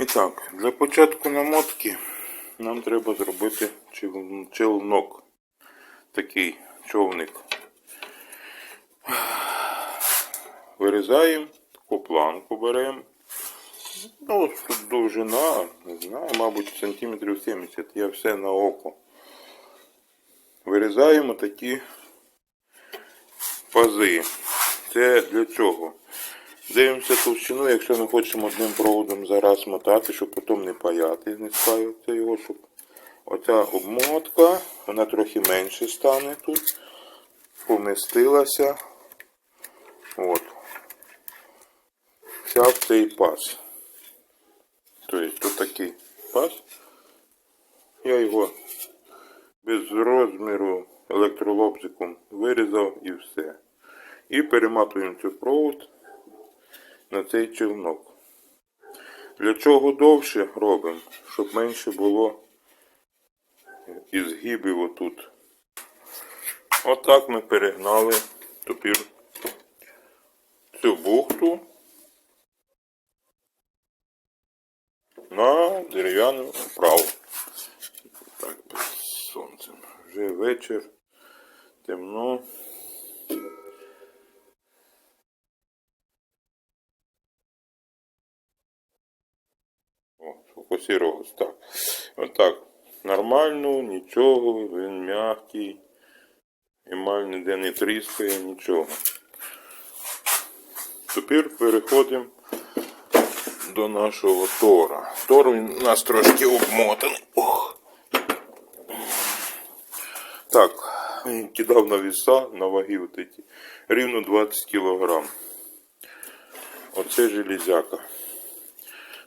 І так, для початку намотки нам треба зробити челнок. Такий човник. Вирізаємо, таку планку беремо. Ну, довжина, не знаю, мабуть, сантиметрів 70. Я все на око. Вирізаємо такі пази. Це для чого? Дивимося товщину, якщо ми хочемо одним проводом зараз мотати, щоб потім не паяти, не спаювати його, щоб оця обмотка, вона трохи менше стане тут, помістилася. От. Вся в цей паз. Тобто тут такий паз. Я його без розміру електролобзиком вирізав і все. І перематуємо цей провод на цей човнок. Для чого довше робимо? Щоб менше було ізгибів отут. Отак ми перегнали тепер цю бухту на дерев'яну вправу. Так, під сонцем. Вже вечір, темно. О. Так. Отак. Нормально, нічого, він м'який. Емаль ніде не тріскає, нічого. Тепер переходимо до нашого тора. Тор у нас трошки обмотаний. Ох. Так, він кидав на віса, на ваги от эти, рівно 20 кілограм. Оце железяка.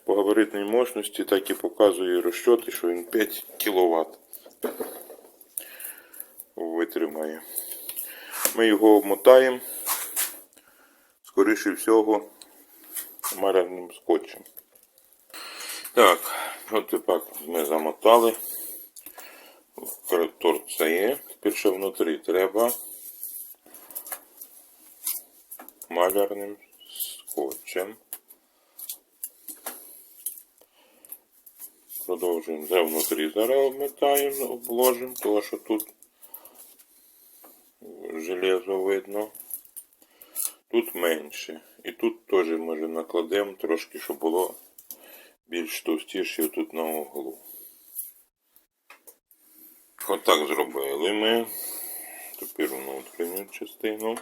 По габаритній мощності так і показує розчоти, що він 5 кВт витримає. Ми його обмотаємо, скоріше всього, малярним скотчем. Так, от тепер ми замотали. Торт це є. Тепер ще внутрі треба малярним скотчем. Продовжуємо вже внутрі. Зараз обметаємо, обложимо, тому що тут железо видно. Тут менше. І тут теж може накладемо трошки, щоб було більш товстіше тут на углу. Отак зробили ми. Тепер внутрішню частину.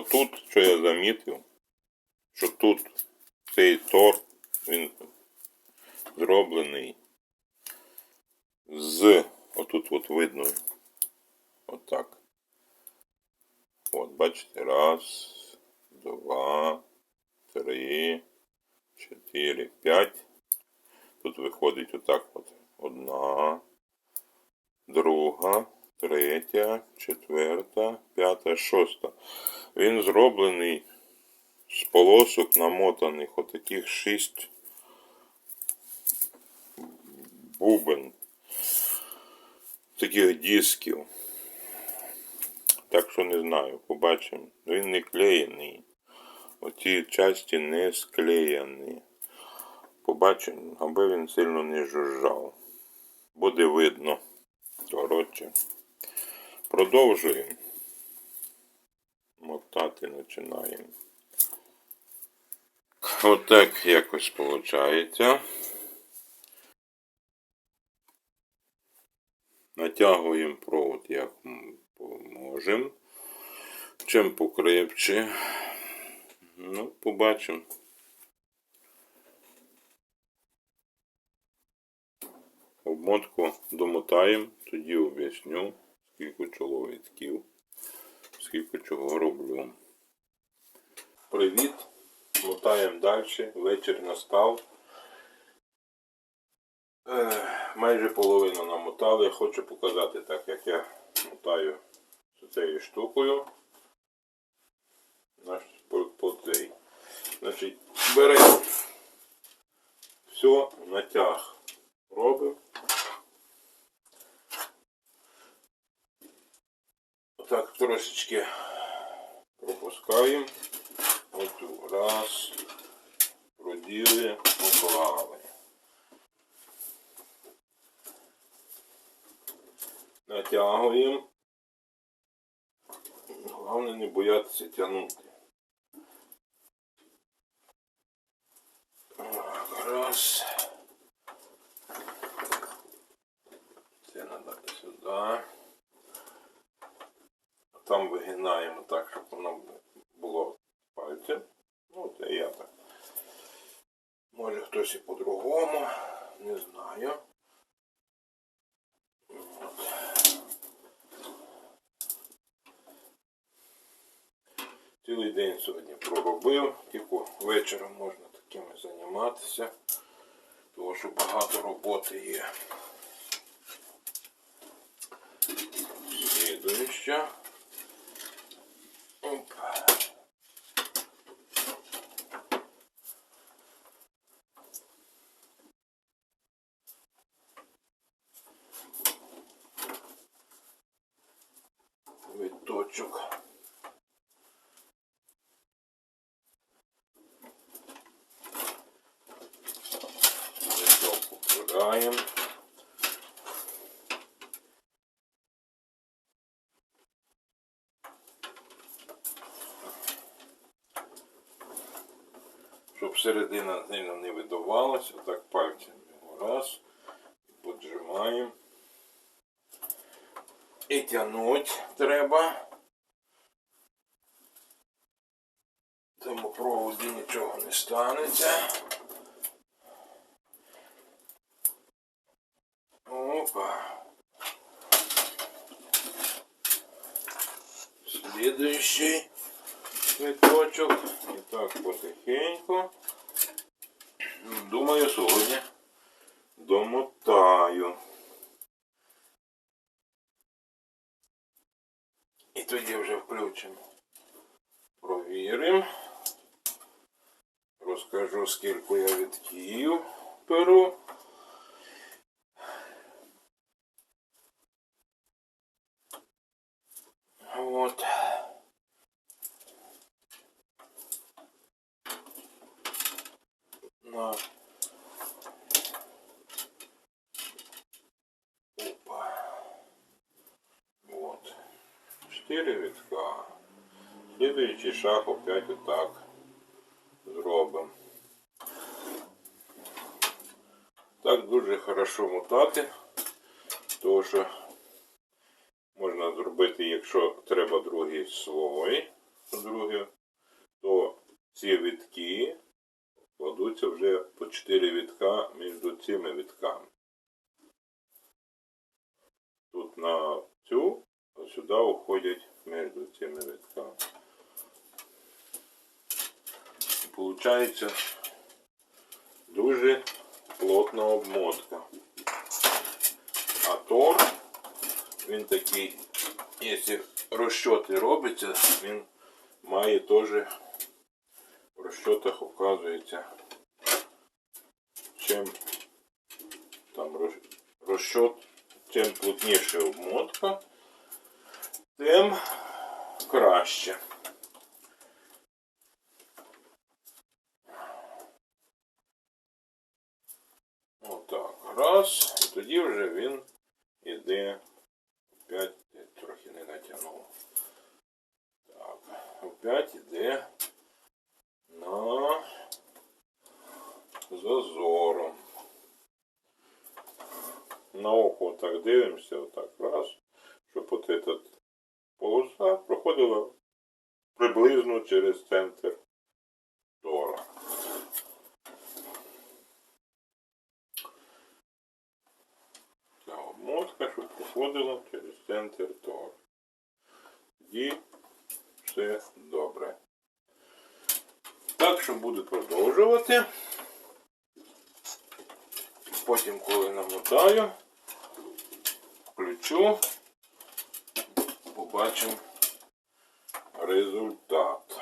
Отут, що я замітив, що тут цей тор, він зроблений з, отут от видно, отак. От, бачите, раз, два, три, чотири, п'ять. Тут виходить отак от. Одна, друга, третя, четверта, п'ята, шоста. Він зроблений з полосок намотаних отаких шість бубен. Таких дисків. Так що не знаю, побачимо. Він не клеєний. Оці часті не склеєні. Побачимо, аби він сильно не жужжав. Буде видно. Коротше. Продовжуємо. Мотати починаємо. Отак якось виходить. Натягуємо провод як можемо. Чим покрепче. Ну, побачимо. Обмотку домотаємо, тоді об'ясню, скільки чоловіків, скільки чого роблю. Привіт! Мотаємо далі. Вечір настав. Е, майже половину намотали. Хочу показати так, як я мотаю з цією штукою. Наш цей. Значить, беремо все, натяг робимо. Отак трошечки пропускаємо. Оту. Раз. Проділи, поклали. Натягуємо. Головне не боятися тягнути. Раз. Це треба сюди. Там вигинаємо так, щоб воно було пальцем. Ну, це я так. Може хтось і по-другому. Не знаю. Цілий день сьогодні проробив, тільки вечором можна такими займатися, тому що багато роботи є. Слідуюча. Оп. Виточок. Виток убираємо. Щоб середина сильно не видавалася, так пальцем його раз, поджимаємо. І тянуть треба. Тому проводі нічого не станеться. Опа. Следующий цвіточок. І так потихеньку. Думаю, сьогодні домотаю. І тоді вже включимо. Провіримо. Розкажу, скільки я відків беру. Вот. На. Опа. Вот. Чотири вітка. Слідуючий шаг опять отак зробимо. Так дуже хорошо мотати, тому що можна зробити, якщо треба другий слой, другий, то ці вітки кладуться вже по 4 вітка між цими вітками. Тут на цю, а сюди уходять між цими вітками. Получається дуже плотна обмотка. А тор, він такий, якщо розчоти робиться, він має теж в розчотах оказується, чим там розчот, чим плотніша обмотка, тим краще. Отак. Раз. І тоді вже він іде. Опять я трохи не натягнув. Так. Опять іде на зазором. На око так дивимося, отак раз, щоб от этот полоса проходила приблизно через центр тора. Ця обмотка, щоб проходила через центр тора. Тоді все добре. Так що буду продовжувати. Потім, коли намотаю, включу, побачимо результат.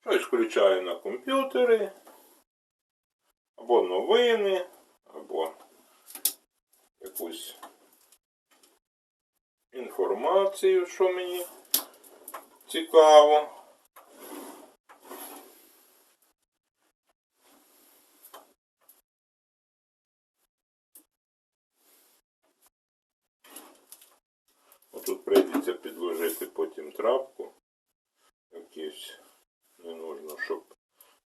Щось включаю на комп'ютері. Або або новини, або якусь інформацію, що мені цікаво. Отут прийдеться підложити потім трапку. Якийсь не нужно, щоб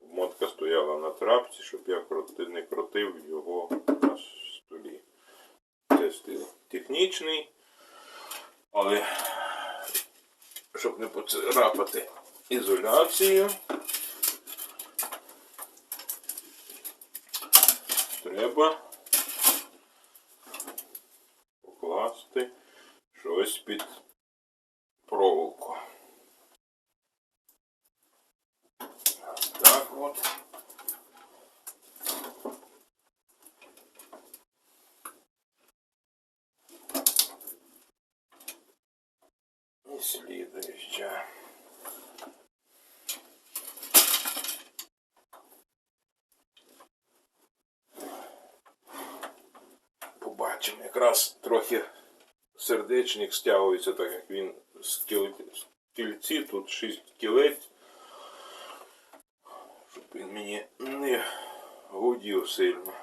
мотка стояла на трапці, щоб я не крутив його на столі. Це стиль технічний, але щоб не поцарапати ізоляцію, треба покласти щось під проволоку. Так от. І слідуюча. Побачимо, якраз трохи сердечник стягується, так як він з кільці, тут 6 кілець, щоб він мені не гудів сильно.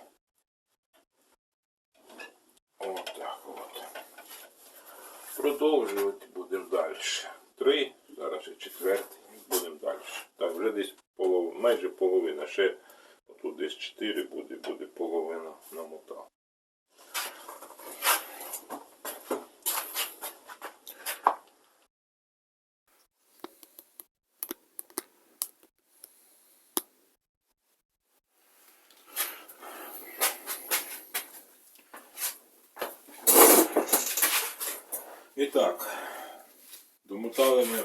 Отак от. Продовжувати будемо далі. Три, зараз ще четвертий, будемо далі. Так, вже десь полов... майже половина. Ще тут десь чотири буде, буде половина намотав. І так, домотали ми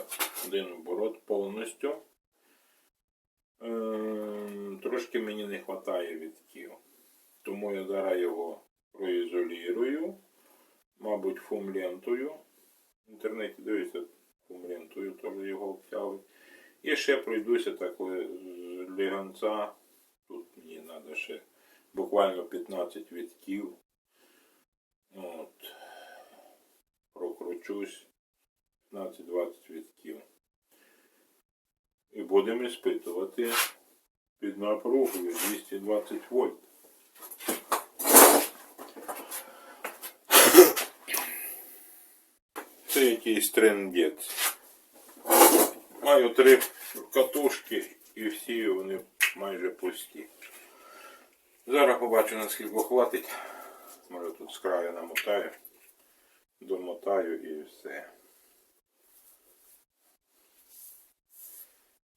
один оборот повністю. Ем, Трошки мені не вистачає відків. Тому я зараз його проізолірую, мабуть, фумлентою. В інтернеті дивіться, фумлентою теж його обтяли. І ще пройдуся так з ліганця. Тут мені треба ще буквально 15 відків. От прокручусь 15-20 вітків. І будемо іспитувати під напругою 220 вольт. Це якийсь трендець. Маю три катушки і всі вони майже пусті. Зараз побачу наскільки хватить. Може тут з краю намотаю домотаю і все.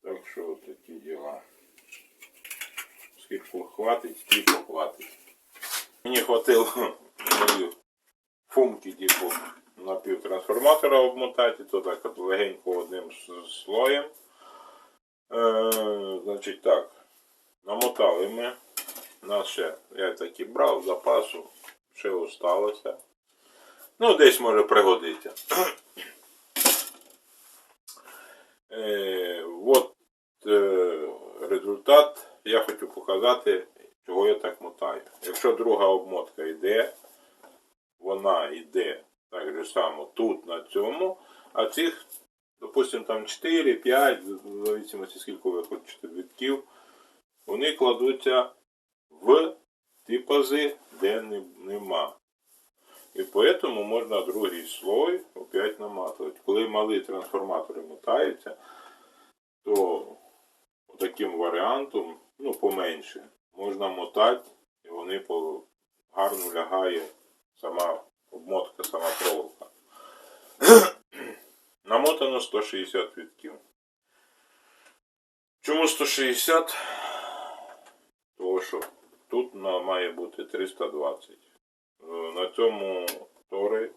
Так що от такі діла. Скільки хватить, скільки хватить. Мені хватило мою фумки, типу, на півтрансформатора обмотати, то так от легенько одним слоєм. Е, значить так, намотали ми. Нас ще, я таки брав запасу, ще осталося. Ну, десь може пригодиться. Е, от е, результат. Я хочу показати, чого я так мотаю. Якщо друга обмотка йде, вона йде так же само тут, на цьому, а цих, допустимо, там 4, 5, в зависимості скільки ви хочете відків, вони кладуться в ті пази, де нема. І поэтому можна другий слой опять наматувати. Коли малі трансформатори мотаються, то таким варіантом, ну поменше, можна мотати, і вони по гарно лягає сама обмотка, сама проволока. Намотано 160 вітків. Чому 160? Тому що тут має бути 320. Е, На цьому тори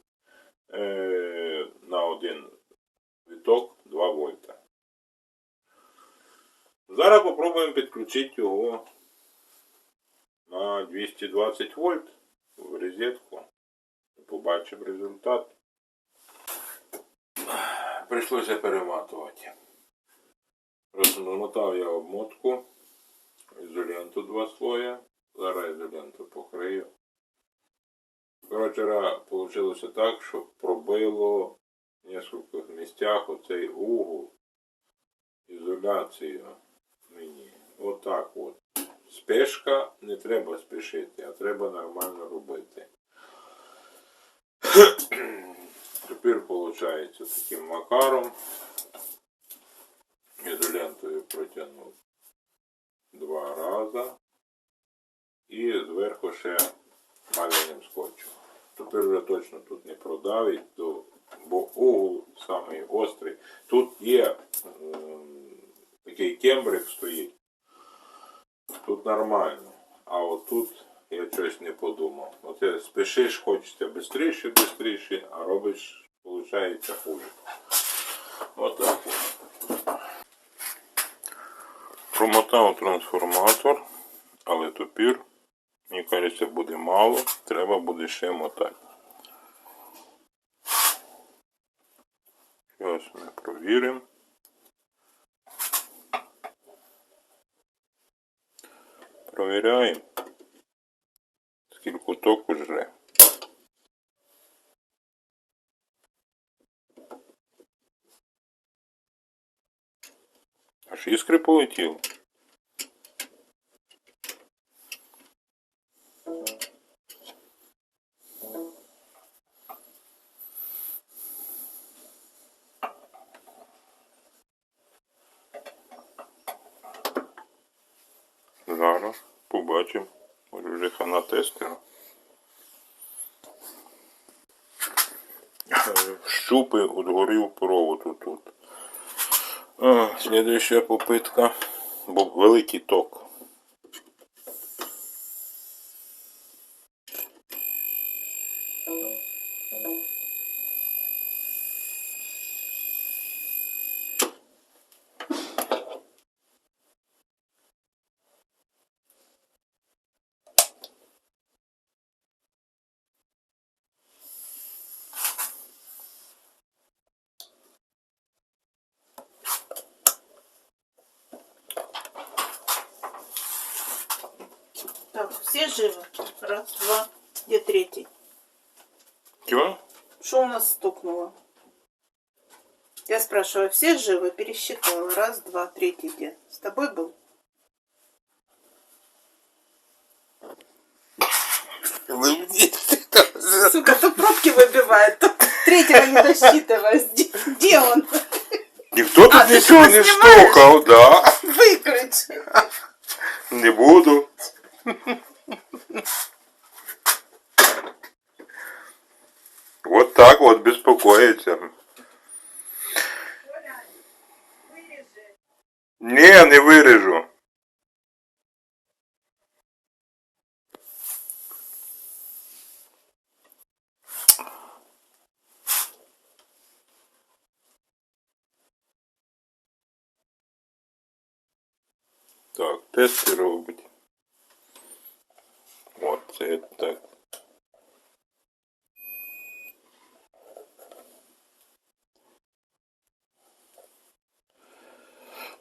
е, на один віток 2 вольта. Зараз попробуємо підключити його на 220 вольт в розетку. Побачимо результат. Прийшлося перематувати. Розмотав я обмотку, ізоленту два слоя, Зараз ізоленту покрию. Коротше, получилося так, що пробило в нескольких місцях оцей угол ізоляцію мені. Отак от. Спешка не треба спішити, а треба нормально робити. Тепер виходить таким макаром. Ізолентою протягнув два рази. І зверху ще маляним скотчем. Тепер вже точно тут не продавить, бо угол самий гострий. Тут є ем, такий кембрик стоїть. Тут нормально. А от тут я щось не подумав. Оце спішиш, хочеться швидше, швидше, а робиш, виходить, хуже. Отак. от. Промотав трансформатор, але тепер, мені кажеться, буде мало, треба буде ще мотати. Зараз ми провіримо. Провіряємо. Скільки току жре. Аж іскри полетіли. Зараз побачимо. Може вже хана тестера. Е, Щупи отгорів провод тут. А, попытка. Великий ток. Так, все живы? Раз, два. Где третий? Чого? Что у нас стукнуло? Я спрашиваю, все живы? Пересчитала. Раз, два, третий где? С тобой был? Сука, то пробки выбивает, то третьего не досчитываешь. Где, где он? Ніхто тут А, ти нічого що, не знімаєш? стукав, да. Выкрыть. Не буду. Вот беспокоиться. Не, не виріжу. Так, тести робить. От це так.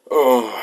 Oh.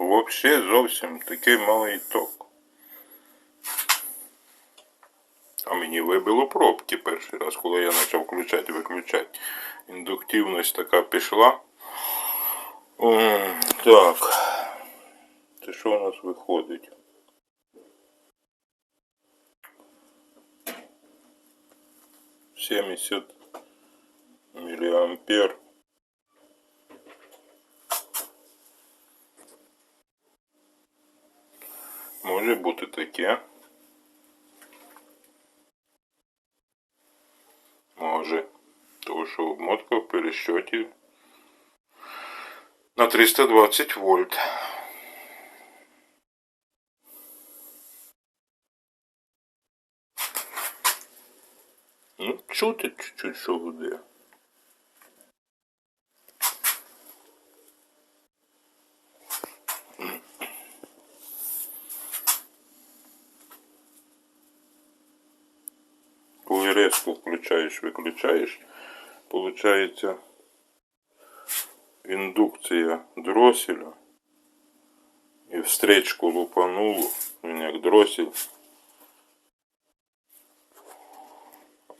Вообще зовсім такий малий ток. А мені вибило пробки перший раз, коли я почав включати виключати. Індуктивність така пішла. О, так. Це що у нас виходить? Семьдесят миллиампер. Може бути таке. Може. Тому що обмотка в перещоті на 320 вольт. Ну, чути чуть-чуть, що буде. Коли резко включаєш, виключаєш, получається індукція дроселя. І в стрічку лупануло, він як дросель.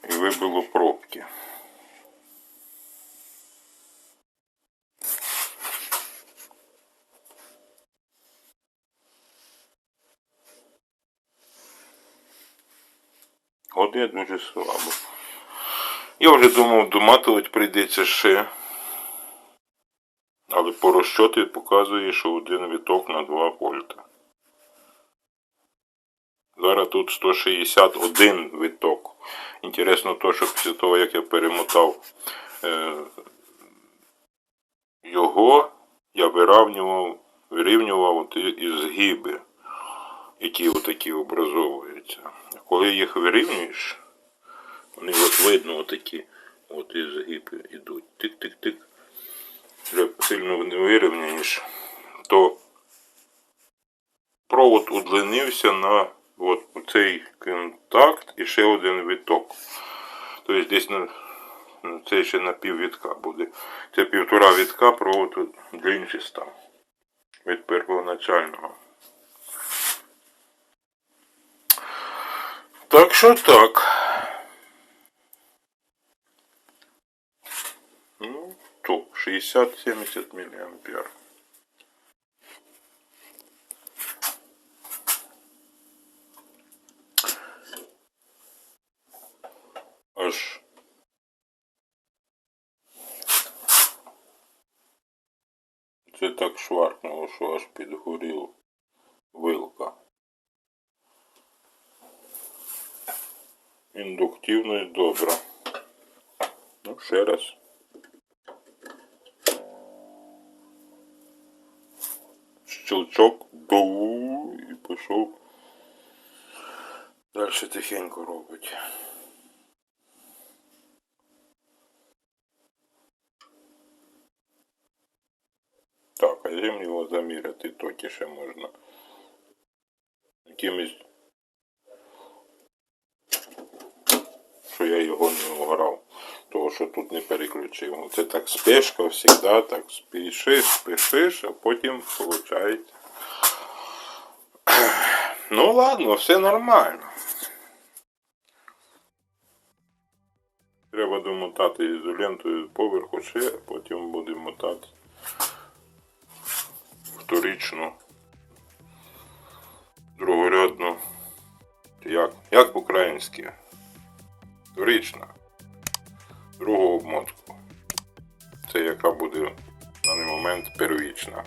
І вибило пробки. От я дуже слабо. Я вже думав, доматувати прийдеться ще. Але по розчоті показує, що один віток на 2 вольта. Зараз тут 161 виток. Інтересно то, що після того, як я перемотав е, його, я вирівнював, вирівнював от і- і згиби, які отакі образовуються. Коли їх вирівнюєш, вони от видно отакі, от і згиби йдуть. Тик-тик-тик. Сильно не вирівняєш, то провод удлинився на от цей контакт і ще один виток. Тобто десь на ну, це ще на пів вітка буде. Це півтора вітка провод длинший став від первоначального. Так що так. 60-70 миллиампер. Аж це так шваркнуло, що аж підгорів вилка. Індуктивно і добре. Ну, ще раз. Щелчок, ду, і пішов. Далі тихенько робить. Так, а чим його заміряти токи ще можна. Якимось. Що я його не ограв. Того, що тут не переключив. Ну, Це так спешка завжди, так спішиш, спішиш, а потім виходить. Ну ладно, все нормально. Треба домотати ізолентою поверху ще, потім будемо мотати вторично. Другорядно. Як? Як по-українськи? Другу обмотку. Це яка буде в даний момент первічна.